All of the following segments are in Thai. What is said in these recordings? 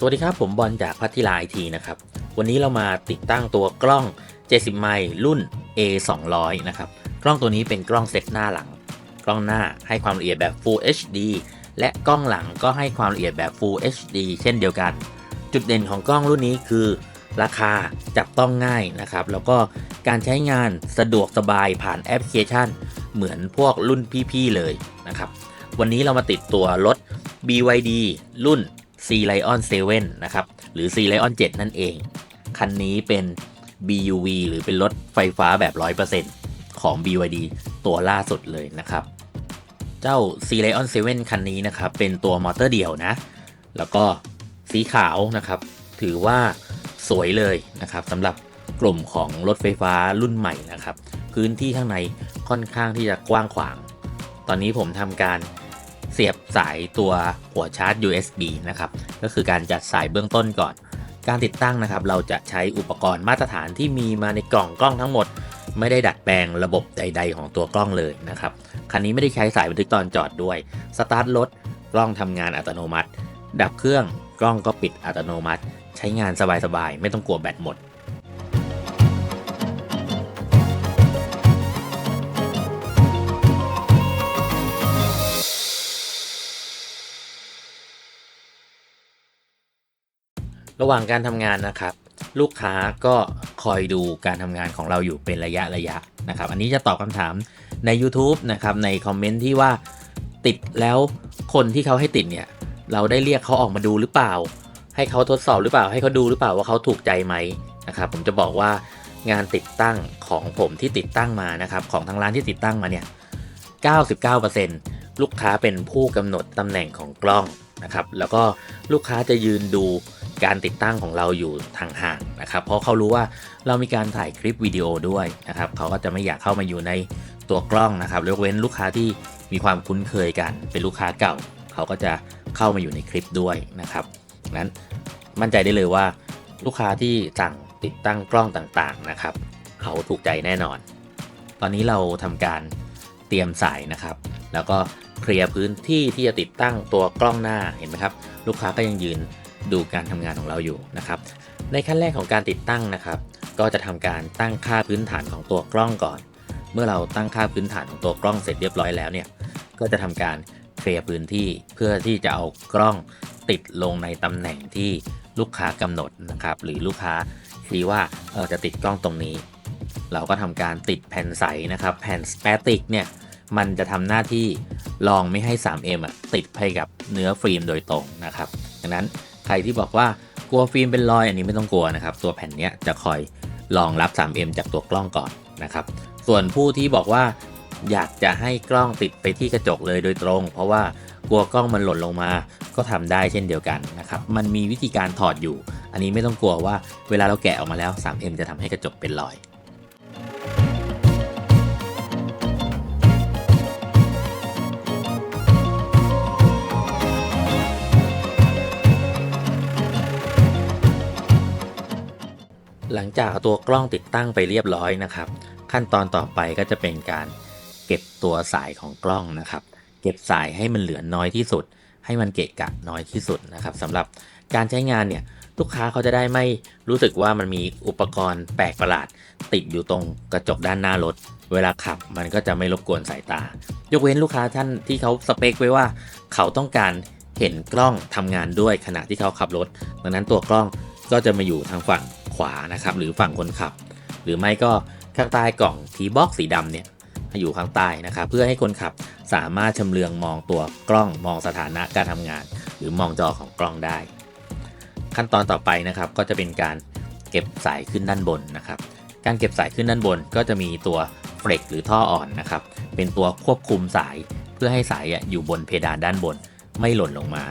สวัสดีครับ ผมบอลจากพัทธิลาไอทีนะครับ วันนี้เรามาติดตั้งตัวกล้อง 70 ไมล์รุ่น A 2 0 0นะครับ กล้องตัวนี้เป็นกล้องเซตหน้าหลัง กล้องหน้าให้ความละเอียดแบบ Full HD และกล้องหลังก็ให้ความละเอียดแบบ Full HD เช่นเดียวกัน จุดเด่นของกล้องรุ่นนี้คือ ราคาจับต้องง่ายนะครับ แล้วก็การใช้งานสะดวกสบายผ่านแอปพลิเคชัน เหมือนพวกรุ่นพี่ๆเลยนะครับ วันนี้เรามาติดตัวรถ BYD รุ่น C Lion 7 นะครับ หรือ C Lion 7 นั่นเอง คันนี้เป็น BUV หรือเป็นรถไฟฟ้าแบบ 100%ของ BYD ตัวล่าสุดเลยนะครับ เจ้า C Lion 7 คันนี้นะครับ เป็นตัวมอเตอร์เดี่ยวนะ แล้วก็สีขาวนะครับ ถือว่าสวยเลยนะครับสำหรับกลุ่มของรถไฟฟ้ารุ่นใหม่นะครับ พื้นที่ข้างในค่อนข้างที่จะกว้างขวาง ตอนนี้ผมทำการ เสียบสายตัวหัวชาร์จ USB นะครับก็คือการจัดสายเบื้องต้นก่อน การติดตั้งนะครับ เราจะใช้อุปกรณ์มาตรฐานที่มีมาในกล่องกล้องทั้งหมด ไม่ได้ดัดแปลงระบบใด ๆ ของตัวกล้องเลยนะครับคันนี้ไม่ได้ใช้สายบันทึกตอนจอดด้วยสตาร์ทรถกล้องทำงานอัตโนมัติ ดับเครื่องกล้องก็ปิดอัตโนมัติ ใช้งานสบายๆไม่ต้องกลัวแบตหมด ระหว่างการทำงานนะครับ ลูกค้าก็คอยดูการทำงานของเราอยู่เป็นระยะระยะนะครับ อันนี้จะตอบคำถามใน YouTube นะครับในคอมเมนต์ที่ว่าติดแล้วคนที่เขาให้ติดเนี่ย เราได้เรียกเขาออกมาดูหรือเปล่า ให้เขาทดสอบหรือเปล่า ให้เขาดูหรือเปล่าว่าเขาถูกใจไหมนะครับ ผมจะบอกว่างานติดตั้งของผมที่ติดตั้งมานะครับ ของทางร้านที่ติดตั้งมาเนี่ย 99%ลูกค้าเป็นผู้กำหนดตำแหน่งของกล้องนะครับ แล้วก็ลูกค้าจะยืนดู การติดตั้งของเราอยู่ทางห่างนะครับ เพราะเขารู้ว่าเรามีการถ่ายคลิปวิดีโอด้วยนะครับเขาก็จะไม่อยากเข้ามาอยู่ในตัวกล้องนะครับยกเว้นลูกค้าที่มีความคุ้นเคยกันเป็นลูกค้าเก่า เขาก็จะเข้ามาอยู่ในคลิปด้วยนะครับนั้นมั่นใจได้เลยว่าลูกค้าที่สั่งติดตั้งกล้องต่างๆนะครับ เขาถูกใจแน่นอน ตอนนี้เราทำการเตรียมสายนะครับ แล้วก็เคลียร์พื้นที่ที่จะติดตั้งตัวกล้องหน้าเห็นไหมครับ ลูกค้าก็ยังยืน ดูการทำงานของเราอยู่นะครับในขั้นแรกของการติดตั้งนะครับ ก็จะทำการตั้งค่าพื้นฐานของตัวกล้องก่อน เมื่อเราตั้งค่าพื้นฐานของตัวกล้องเสร็จเรียบร้อยแล้วเนี่ยก็จะทำการเคลียร์พื้นที่เพื่อที่จะเอากล้องติดลงในตำแหน่งที่ลูกค้ากำหนดนะครับ หรือลูกค้าชี้ว่าเออจะติดกล้องตรงนี้ เราก็ทำการติดแผ่นใสนะครับ แผ่นสเปติกเนี่ยมันจะทำหน้าที่ลองไม่ให้ 3M อะติดไปกับเนื้อฟิล์มโดยตรงนะครับ ดังนั้น ใครที่บอกว่ากลัวฟิล์มเป็นรอยอันนี้ไม่ต้องกลัวนะครับ ตัวแผ่นนี้จะคอยรองรับ 3M จากตัวกล้องก่อนนะครับ ส่วนผู้ที่บอกว่าอยากจะให้กล้องติดไปที่กระจกเลยโดยตรง เพราะว่ากลัวกล้องมันหล่นลงมา ก็ทำได้เช่นเดียวกันนะครับ มันมีวิธีการถอดอยู่ อันนี้ไม่ต้องกลัวว่าเวลาเราแกะออกมาแล้ว 3M จะทำให้กระจกเป็นรอย หลังจากเอาตัวกล้องติดตั้งไปเรียบร้อยนะครับ ขั้นตอนต่อไปก็จะเป็นการเก็บตัวสายของกล้องนะครับ เก็บสายให้มันเหลือน้อยที่สุด ให้มันเกะกะน้อยที่สุดนะครับสำหรับการใช้งานเนี่ยลูกค้าเขาจะได้ไม่รู้สึกว่ามันมีอุปกรณ์แปลกประหลาด ติดอยู่ตรงกระจกด้านหน้ารถ เวลาขับมันก็จะไม่รบกวนสายตา ยกเว้นลูกค้าท่านที่เขาสเปคไว้ว่า เขาต้องการเห็นกล้องทำงานด้วยขณะที่เขาขับรถ ดังนั้นตัวกล้องก็จะมาอยู่ทางฝั่ง ขวานะครับหรือฝั่งคนขับ หรือไม่ก็ข้างใต้กล่องทีบ็อกสีดำเนี่ยอยู่ข้างใต้นะครับเพื่อให้คนขับสามารถชำเลืองมองตัวกล้องมองสถานะการทำงาน หรือมองจอของกล้องได้ ขั้นตอนต่อไปนะครับก็จะเป็นการเก็บสายขึ้นด้านบนนะครับการเก็บสายขึ้นด้านบนก็จะมีตัวเฟลกหรือท่ออ่อนนะครับเป็นตัวควบคุมสายเพื่อให้สายอยู่บนเพดานด้านบนไม่หล่นลงมา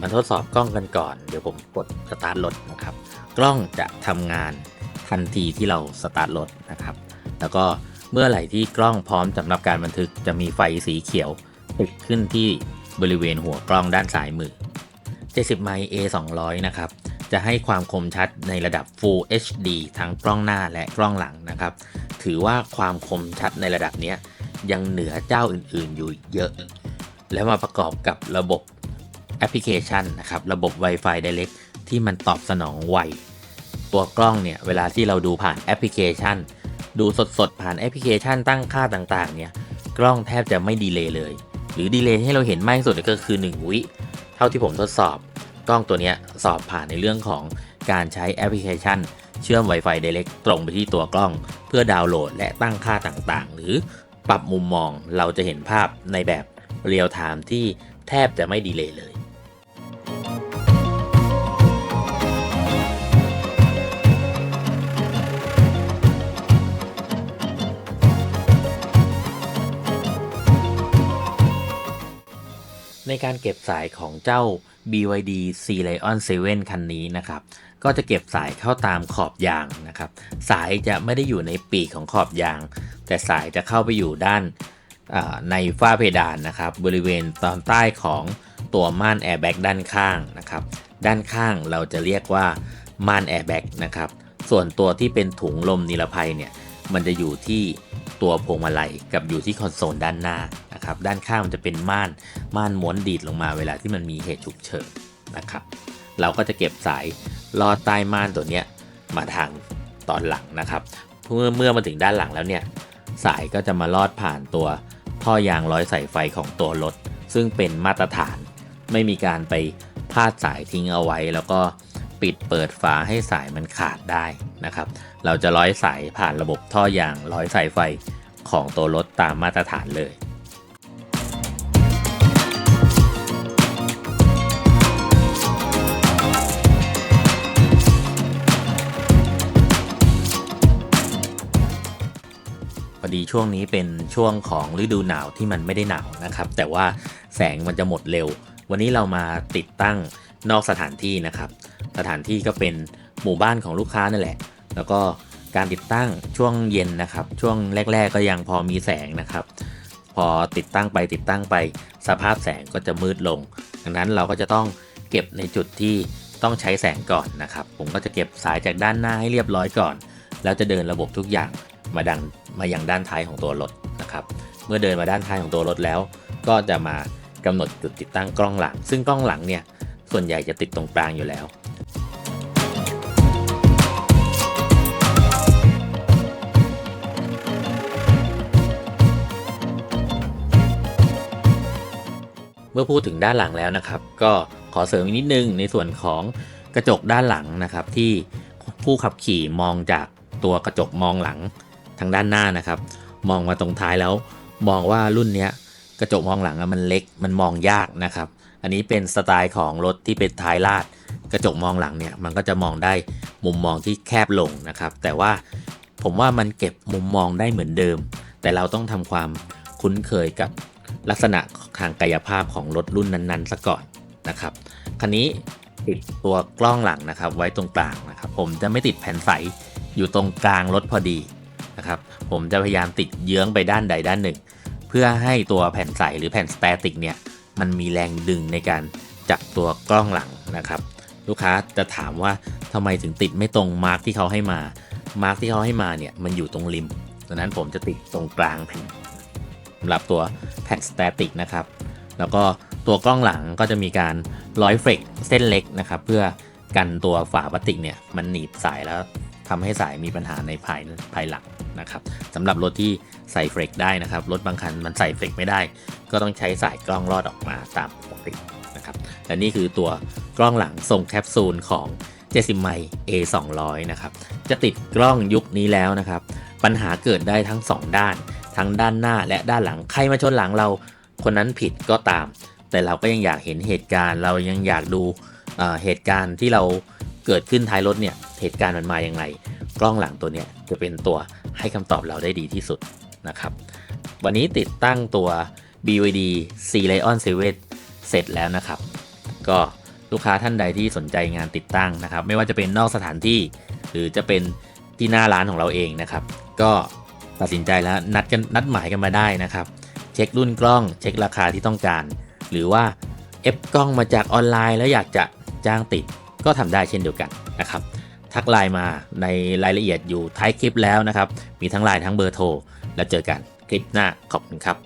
ดี๋ยวมาทดสอบกล้องกันก่อน เดี๋ยวผมกดสตาร์ทรถนะครับ กล้องจะทำงานทันทีที่เราสตาร์ทรถนะครับ แล้วก็เมื่อไหร่ที่กล้องพร้อมสำหรับการบันทึกจะมีไฟสีเขียวติดขึ้นที่บริเวณหัวกล้องด้านซ้ายมือ 70 ไมล์ A 200 นะครับ จะให้ความคมชัดในระดับ Full HD ทั้งกล้องหน้าและกล้องหลังนะครับ ถือว่าความคมชัดในระดับนี้ยยังเหนือเจ้าอื่นๆอยู่เยอะ แล้วมาประกอบกับระบบ แอปพลิเคชันนะครับระบบ Wi-Fi Direct ที่มันตอบสนองไว ตัวกล้องเนี่ยเวลาที่เราดูผ่านแอปพลิเคชัน ดูสดๆ ผ่านแอปพลิเคชันตั้งค่าต่างๆเนี่ยกล้องแทบจะไม่ดีเลย์เลย หรือดีเลย์ให้เราเห็นมากที่สุดก็คือ 1 วิ เท่าที่ผมทดสอบ กล้องตัวนี้สอบผ่านในเรื่องของการใช้แอปพลิเคชัน เชื่อม Wi-Fi Direct ตรงไปที่ตัวกล้อง เพื่อดาวน์โหลดและตั้งค่าต่างๆ หรือปรับมุมมองเราจะเห็นภาพในแบบเรียลไทม์ที่แทบจะไม่ดีเลย์เลย ในการเก็บสายของเจ้า BYD C Lion 7 คันนี้นะครับ ก็จะเก็บสายเข้าตามขอบยางนะครับ สายจะไม่ได้อยู่ในปีกของขอบยาง แต่สายจะเข้าไปอยู่ด้านในฝ้าเพดานนะครับ บริเวณตอนใต้ของตัวม่านแอร์แบ็กด้านข้างนะครับ ด้านข้างเราจะเรียกว่าม่านแอร์แบ็กนะครับ ส่วนตัวที่เป็นถุงลมนิรภัยเนี่ย มันจะอยู่ที่ตัวพวงมาลัยกับอยู่ที่คอนโซลด้านหน้านะครับ ด้านข้างมันจะเป็นม่าน ม่านม้วนดีดลงมาเวลาที่มันมีเหตุฉุกเฉินนะครับ เราก็จะเก็บสายลอดใต้ม่านตัวเนี้ยมาทางตอนหลังนะครับ เมื่อเมื่อมาถึงด้านหลังแล้วเนี่ยสายก็จะมาลอดผ่านตัวท่อยางร้อยสายไฟของตัวรถ ซึ่งเป็นมาตรฐาน ไม่มีการไปพาดสายทิ้งเอาไว้ แล้วก็ปิดเปิดฝาให้สายมันขาดได้นะครับ เราจะร้อยสายผ่านระบบท่อยางร้อยสายไฟของตัวรถตามมาตรฐานเลย ดีช่วงนี้เป็นช่วงของฤดูหนาวที่มันไม่ได้หนาวนะครับ แต่ว่าแสงมันจะหมดเร็ว วันนี้เรามาติดตั้งนอกสถานที่นะครับ สถานที่ก็เป็นหมู่บ้านของลูกค้านั่นแหละ แล้วก็การติดตั้งช่วงเย็นนะครับ ช่วงแรก ๆ ก็ยังพอมีแสงนะครับ พอติดตั้งไปติดตั้งไปสภาพแสงก็จะมืดลง ดังนั้นเราก็จะต้องเก็บในจุดที่ต้องใช้แสงก่อนนะครับ ผมก็จะเก็บสายจากด้านหน้าให้เรียบร้อยก่อน แล้วจะเดินระบบทุกอย่าง มาดังมาอยังด้านท้ายของตัวรถนะครับ เมื่อเดินมาด้านท้ายของตัวรถแล้ว ก็จะมากำหนดจุดติดตั้งกล้องหลัง ซึ่งกล้องหลังเนี่ยส่วนใหญ่จะติดตรงกลางอยู่แล้วเมื่อพูดถึงด้านหลังแล้วนะครับ ก็ขอเสริมอีกนิดนึงในส่วนของกระจกด้านหลังนะครับ ที่ผู้ขับขี่มองจากตัวกระจกมองหลัง ทางด้านหน้านะครับ มองมาตรงท้ายแล้ว มองว่ารุ่นนี้กระจกมองหลังมันเล็กมันมองยากนะครับ อันนี้เป็นสไตล์ของรถที่เป็นท้ายลาด กระจกมองหลังเนี่ยมันก็จะมองได้มุมมองที่แคบลงนะครับ แต่ว่าผมว่ามันเก็บมุมมองได้เหมือนเดิม แต่เราต้องทำความคุ้นเคยกับลักษณะทางกายภาพของรถรุ่นนั้นๆซะก่อนนะครับ คันนี้ติดตัวกล้องหลังนะครับ ไว้ตรงกลางนะครับ ผมจะไม่ติดแผ่นใสอยู่ตรงกลางรถพอดี นะครับผมจะพยายามติดเยื้องไปด้านใดด้านหนึ่ง เพื่อให้ตัวแผ่นใสหรือแผ่นสแตติกเนี่ยมันมีแรงดึงในการจับตัวกล้องหลังนะครับลูกค้าจะถามว่าทำไมถึงติดไม่ตรงมาร์กที่เขาให้มา มาร์กที่เขาให้มาเนี่ยมันอยู่ตรงริมดังนั้นผมจะติดตรงกลางแผ่นสำหรับตัวแผ่นสแตติกนะครับ แล้วก็ตัวกล้องหลังก็จะมีการร้อยเฟรกเส้นเล็กนะครับ เพื่อกันตัวฝาพลาสติกเนี่ยมันหนีบสายแล้ว ทำให้สายมีปัญหาในภายภายหลังนะครับสำหรับรถที่ใส่เฟรกได้นะครับ รถบางคันมันใส่เฟรกไม่ได้ ก็ต้องใช้สายกล้องลอดออกมาตามปกตินะครับและนี่คือตัวกล้องหลังทรงแคปซูลของเจสิมไม A 2 0 0นะครับ จะติดกล้องยุคนี้แล้วนะครับ ปัญหาเกิดได้ทั้ง 2 ด้าน ทั้งด้านหน้าและด้านหลัง ใครมาชนหลังเรา คนนั้นผิดก็ตาม แต่เราก็ยังอยากเห็นเหตุการณ์ เรายังอยากดูเเหตุการณ์ที่เราเกิดขึ้นท้ายรถเนี่ย เหตุการณ์มันมาอย่างไร กล้องหลังตัวเนี้ยจะเป็นตัวให้คำตอบเราได้ดีที่สุดนะครับ วันนี้ติดตั้งตัว BYD C Lion 7เสร็จแล้วนะครับ ก็ลูกค้าท่านใดที่สนใจงานติดตั้งนะครับ ไม่ว่าจะเป็นนอกสถานที่ หรือจะเป็นที่หน้าร้านของเราเองนะครับ ก็ตัดสินใจแล้วนัดกันนัดหมายกันมาได้นะครับ เช็ครุ่นกล้อง เช็คราคาที่ต้องการ หรือว่าเอฟกล้องมาจากออนไลน์ แล้วอยากจะจ้างติดก็ทำได้เช่นเดียวกันนะครับ ทักไลน์มาในรายละเอียดอยู่ท้ายคลิปแล้วนะครับ มีทั้งไลน์ทั้งเบอร์โทร แล้วเจอกันคลิปหน้าขอบคุณครับ